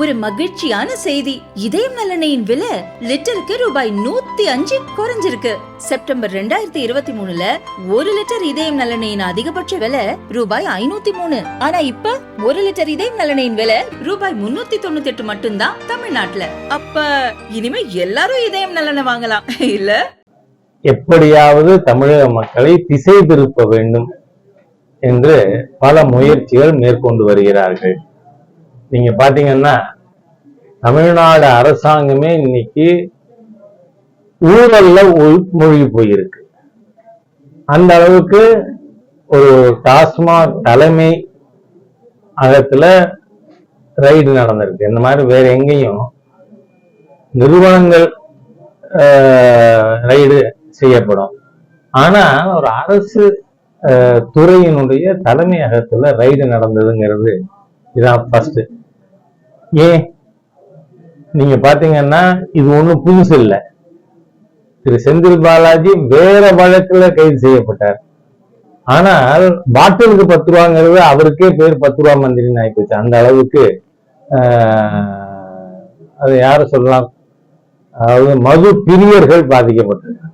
ஒரு மகிழ்ச்சியான செய்தி. இதயம் நலனையின் விலை லிட்டருக்கு ரூபாய் நூத்தி அஞ்சு குறைஞ்சிருக்கு. செப்டம்பர் ரெண்டாயிரத்தி இருபத்தி மூணுல ஒரு லிட்டர் இதயம் நலனையின் அதிகபட்ச விலை ரூபாய் ஐநூத்தி மூணு. ஆனா இப்ப ஒரு லிட்டர் இதயம் நலனையின் விலை ரூபாய் முன்னூத்தி தொண்ணூத்தி எட்டு மட்டும்தான் தமிழ்நாட்டுல. அப்ப இனிமே எல்லாரும் இதயம் நலனை வாங்கலாம் இல்ல? எப்படியாவது தமிழக மக்களை திசை திருப்ப வேண்டும் என்று பல முயற்சிகள் மேற்கொண்டு வருகிறார்கள். நீங்க பாத்தீங்கன்னா தமிழ்நாடு அரசாங்கமே இன்னைக்கு ஊழல்ல உள்- மூழ்கி போயிருக்கு. அந்த அளவுக்கு ஒரு டாஸ்மாக் தலைமை அகத்துல ரைடு நடந்திருக்கு. இந்த மாதிரி வேற எங்கேயும் நிறுவனங்கள் ரைடு செய்யப்படும். ஆனா ஒரு அரசு துறையினுடைய தலைமையகத்துல ரைடு நடந்ததுங்கிறது இதான் ஃபர்ஸ்ட் ஏன் நீங்க பாத்தீங்கன்னா இது ஒண்ணும் புதுசு இல்லை. திரு செந்தில் பாலாஜி வேற வழக்குல கைது செய்யப்பட்டார். ஆனால் பாட்டிலுக்கு பத்து ரூபாங்கிறது அவருக்கே பேர் பத்து ரூபா மந்திரின்னு ஆயிப்போச்சு அந்த அளவுக்கு ஆஹ், அது யார சொல்லலாம்? அதாவது மது பிரியர்கள் பாதிக்கப்பட்டிருக்காங்க.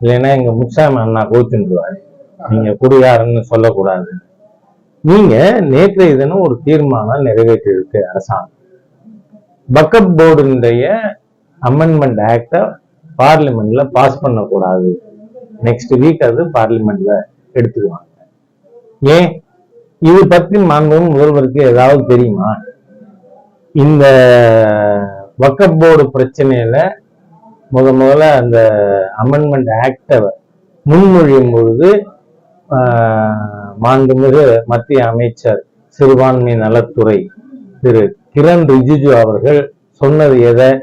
இல்லைன்னா எங்க முச்சாமி அண்ணா கோச்சுருவாரு நீங்க குடியாருன்னு சொல்லக்கூடாது. நீங்க நேற்றைய தினம் ஒரு தீர்மானம் நிறைவேற்றியிருக்கு அரசாங்கம். பக்கப் போர்டுடைய அமெண்ட்மெண்ட் ஆக்டை பார்லிமெண்ட்ல பாஸ் பண்ணக்கூடாது. நெக்ஸ்ட் வீக் அது பார்லிமெண்ட்ல எடுத்துக்குவாங்க. ஏன்? இது பற்றி மாண்பும் முதல்வருக்கு ஏதாவது தெரியுமா? இந்த வக்கப் போர்டு பிரச்சனையில முத முதல்ல அந்த அமெண்ட்மெண்ட் ஆக்டை முன்மொழியும் பொழுது மாண்புமிகு மத்திய அமைச்சர் சிறுபான்மை நலத்துறை திரு கிரண் ரிஜிஜு அவர்கள் சொன்னது எதை?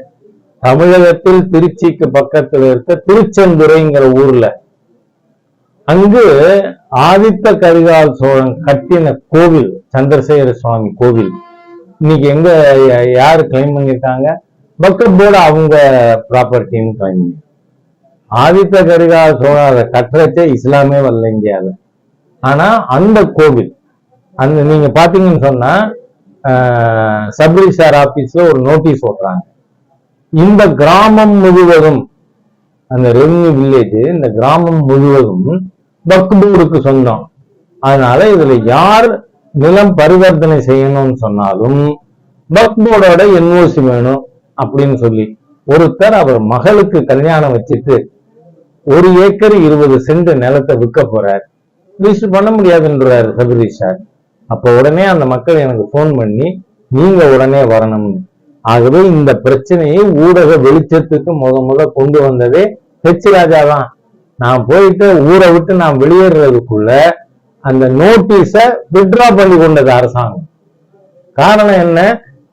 தமிழகத்தில் திருச்சிக்கு பக்கத்துல இருக்க திருச்செந்துரைங்கிற ஊர்ல. அங்கு ஆதித்த கரிகால் சோழன் கட்டின கோவில் சந்திரசேகர சுவாமி கோவில். இன்னைக்கு எங்க யா- யாரு கிளைம் பண்ணியிருக்காங்க? பக்கப் போர்டு அவங்க ப்ராப்பர்ட்டின்னு கிளைம் ஆதித்த கரிகால சோழன் அதை கட்டுறச்சே இஸ்லாமே வரல இந்தியாவில். ஆனா அந்த கோவில் அந்த நீங்க பாத்தீங்கன்னு சொன்னா சப்ரிஜிஸ்டார் ஆபீஸ்ல ஒரு நோட்டீஸ் ஓட்டுறாங்க. இந்த கிராமம் முழுவதும் அந்த ரெவன்யூ வில்லேஜ் இந்த கிராமம் முழுவதும் பக்பூருக்கு சொந்தம். அதனால இதுல யார் நிலம் பரிவர்த்தனை செய்யணும்னு சொன்னாலும் பக்போர்டோட என்ஓசி வேணும் அப்படின்னு சொல்லி ஒருத்தர் அவர் மகளுக்கு கல்யாணம் வச்சுட்டு ஒரு ஏக்கர் இருபது சென்ட் நிலத்தை விற்க போறார். ரிஜிஸ்டர் பண்ண முடியாதுன்றார் சபரீஷ் சார் அப்போ உடனே அந்த மக்கள் எனக்கு ஃபோன் பண்ணி நீங்க உடனே வரணும்னு ஆகவே இந்த பிரச்சனையை ஊடக வெளிச்சத்துக்கு முத முத கொண்டு வந்ததே ஹெச் ராஜா தான். நான் போயிட்டு ஊரை விட்டு நான் வெளியேறதுக்குள்ள அந்த நோட்டீஸ வித்ட்ரா பண்ணி கொண்டது அரசாங்கம். காரணம் என்ன?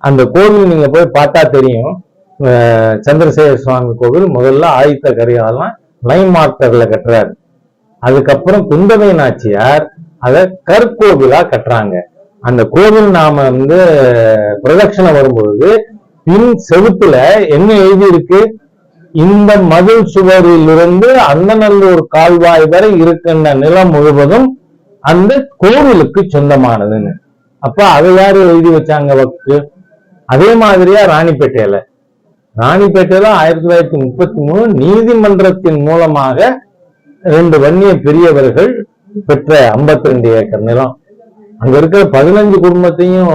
அந்த கோவில் நீங்க போய் பார்த்தா தெரியும். சந்திரசேகர் சந்திரசேகர சுவாமி கோவில் முதல்ல ஆயுத்த கரிகாலம் லைன் மார்க்கர்ல கட்டுறாரு. அதுக்கப்புறம் குந்தவை நாச்சியார் அதை கற்கோவிலா கட்டுறாங்க. அந்த கோவில் நாம வந்து பிரதட்சணை வரும்பொழுது பின் செவுத்துல என்ன எழுதி இருக்கு இந்த மதில் சுவரிலிருந்து அந்தநல்லூர் கால்வாய் வரை இருக்கின்ற நிலம் முழுவதும் அந்த கோவிலுக்கு சொந்தமானதுன்னு. அப்ப அதை யாரு எழுதி வச்சாங்க வக்கு அதே மாதிரியா ராணிப்பேட்டையில. ராணிப்பேட்டையில ஆயிரத்தி தொள்ளாயிரத்தி முப்பத்தி மூணு நீதிமன்றத்தின் மூலமாக ரெண்டு வன்னிய பெரியவர்கள் பெற்ற 52 ரெண்டு ஏக்கர் நிலம். அங்க இருக்கிற பதினஞ்சு குடும்பத்தையும்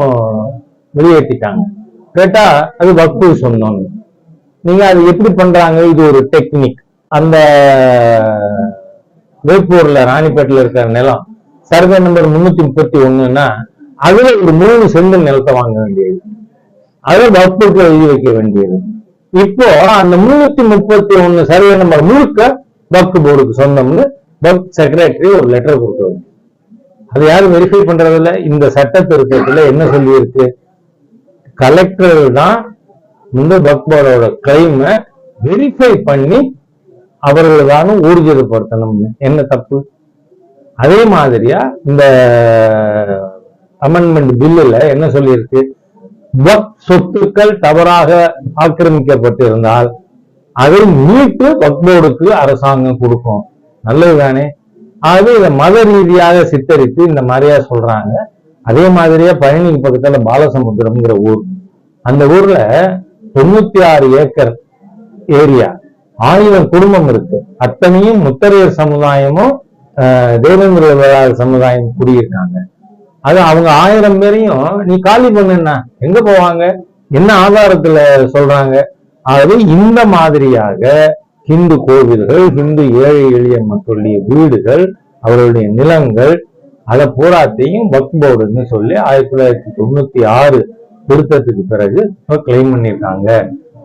வெளியேற்றிட்டாங்க. கேட்டா அது வக்கு சொந்தம் நீங்க அது எப்படி பண்றாங்க? இது ஒரு டெக்னிக். அந்த வேப்பூர்ல ராணிப்பேட்டில் இருக்கிற நிலம் சர்வே நம்பர் முன்னூத்தி முப்பத்தி ஒண்ணுன்னா அதுல ஒரு மூணு செண்டு நிலத்தை வாங்க வேண்டியது. அதை வகுப்புக்கு எழுதி வைக்க வேண்டியது. இப்போ அந்த முன்னூத்தி முப்பத்தி ஒண்ணு சர்வே நம்பர் முழுக்க வக்ஃப் போர்டுக்கு சொந்தம்னு பப் செக்ரட்டரி ஒரு லெட்டர் கொடுத்தது அது யாரும் வெரிஃபை பண்றதில்ல. இந்த சட்ட திருத்தத்துல என்ன சொல்லியிருக்கு? கலெக்டர் தான் இந்த வக்ஃப் கிளைமை வெரிஃபை பண்ணி அவர்கள்தான் ஊர்ஜிதப்படுத்தணும்னு என்ன தப்பு? அதே மாதிரியா இந்த அமெண்ட்மெண்ட் பில்லுல என்ன சொல்லியிருக்கு? பக் சொத்துக்கள் தவறாக ஆக்கிரமிக்கப்பட்டிருந்தால் அதை மீட்டு பக்போர்டுக்கு அரசாங்கம் கொடுக்கும். நல்லதுதானே? ஆகவே இதை மத ரீதியாக சித்தரித்து இந்த மாதிரியா சொல்றாங்க. அதே மாதிரியே பழனிக்கு பக்கத்துல பாலசமுத்திரம்ங்கிற ஊர். அந்த ஊர்ல தொண்ணூத்தி ஆறு ஏக்கர் ஏரியா. ஆயிரம் குடும்பம் இருக்கு. அத்தனையும் முத்தரையர் சமுதாயமும் ஆஹ், தேவேந்திர வேளாளர் சமுதாயம் குடியிருக்காங்க. அது அவங்க ஆயிரம் பேரையும் நீ காலி பண்ணுன்னா எங்க போவாங்க? என்ன ஆதாரத்துல சொல்றாங்க? ஆகவே இந்த மாதிரியாக ஹிந்து கோவில்கள் ஹிந்து ஏழை எளிய மக்களுடைய வீடுகள் அவர்களுடைய நிலங்கள் அதை பூராத்தையும் வக் போர்டுன்னு சொல்லி ஆயிரத்தி தொள்ளாயிரத்தி தொண்ணூத்தி ஆறு திருத்தத்துக்கு பிறகு கிளைம் பண்ணியிருக்காங்க.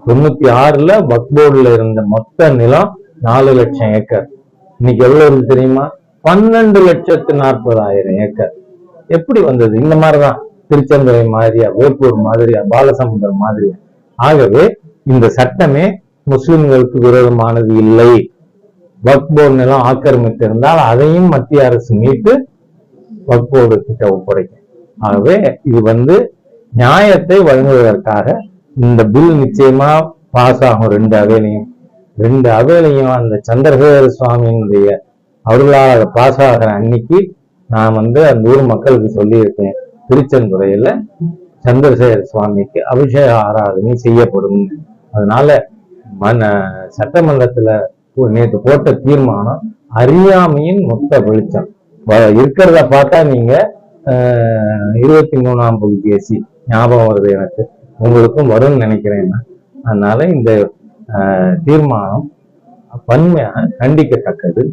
தொண்ணூத்தி ஆறுல வக் போர்டுல இருந்த மொத்த நிலம் நாலு லட்சம் ஏக்கர். இன்னைக்கு எவ்வளவு இருக்கு தெரியுமா? பன்னெண்டு லட்சத்து நாற்பதாயிரம் ஏக்கர். எப்படி வந்தது? இந்த மாதிரிதான். திருச்செந்துறை மாதிரியா வேப்பூர் மாதிரியா பாலசமுந்தர் மாதிரியா. ஆகவே இந்த சட்டமே முஸ்லிம்களுக்கு விரோதமானது இல்லை. வக்ஃப் போர்டு நிலம் ஆக்கிரமித்திருந்தால் அதையும் மத்திய அரசு மீட்டு வக்ஃப் போர்டு கிட்ட ஒப்படைக்கும். ஆகவே இது வந்து நியாயத்தை வழங்குவதற்காக இந்த பில் நிச்சயமா பாஸ் ஆகும். ரெண்டு அவையிலையும். ரெண்டு அவையிலையும் அந்த சந்திரசேகர சுவாமியினுடைய அருளாக பாஸ் ஆகிற அன்னைக்கு நான் வந்து அந்த ஊர் மக்களுக்கு சொல்லியிருக்கேன் திருச்செந்துறையில சந்திரசேகர சுவாமிக்கு அபிஷேக ஆராதனை செய்யப்படும். அதனால மன சட்டமன்றத்துல நேற்று நேத்து போட்ட தீர்மானம் அறியாமையின் மொத்த வெளிச்சம். இருக்கிறத பார்த்தா நீங்க ஆஹ், இருபத்தி மூணாம் புலிகேசி ஞாபகம் வருது எனக்கு. உங்களுக்கும் வரும்னு நினைக்கிறேன் அதனால இந்த ஆஹ், தீர்மானம் வன்மையாக கண்டிக்கத்தக்கது.